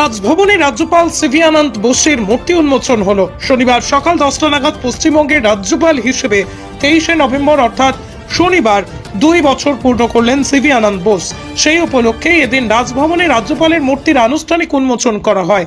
রাজভবনে রাজ্যপাল সিভি আনন্দ বোসের মূর্তি উন্মোচন হলো। শনিবার সকাল দশটা নাগাদ পশ্চিমবঙ্গের রাজ্যপাল হিসেবে তেইশে নভেম্বর অর্থাৎ শনিবার দুই বছর পূর্ণ করলেন সিভি আনন্দ বোস। সেই উপলক্ষে এদিন রাজভবনে রাজ্যপালের মূর্তির আনুষ্ঠানিক উন্মোচন করা হয়।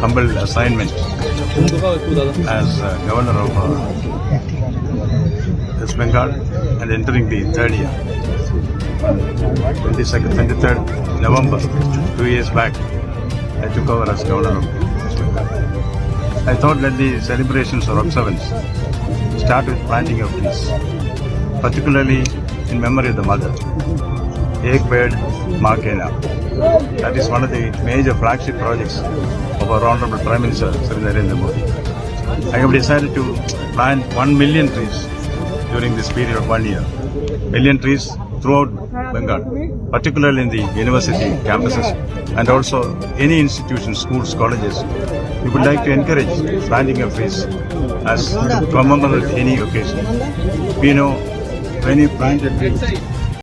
humble assignment as uh, Governor of uh, West Bengal and entering the third year. 22nd, 23rd November, two years back, I took over as Governor of West Bengal. I thought that the celebrations or observance start with planting of trees, particularly in memory of the mother. Ped Maa That is one of the major flagship projects of our Honorable Prime Minister Sri Narendra Modi. I have decided to plant 1 million trees during this period of one year. Million trees throughout Bengal, particularly in the university campuses and also any institutions, schools, colleges. We would like to encourage planting of trees as to commemorate any occasion. We know when you plant a tree,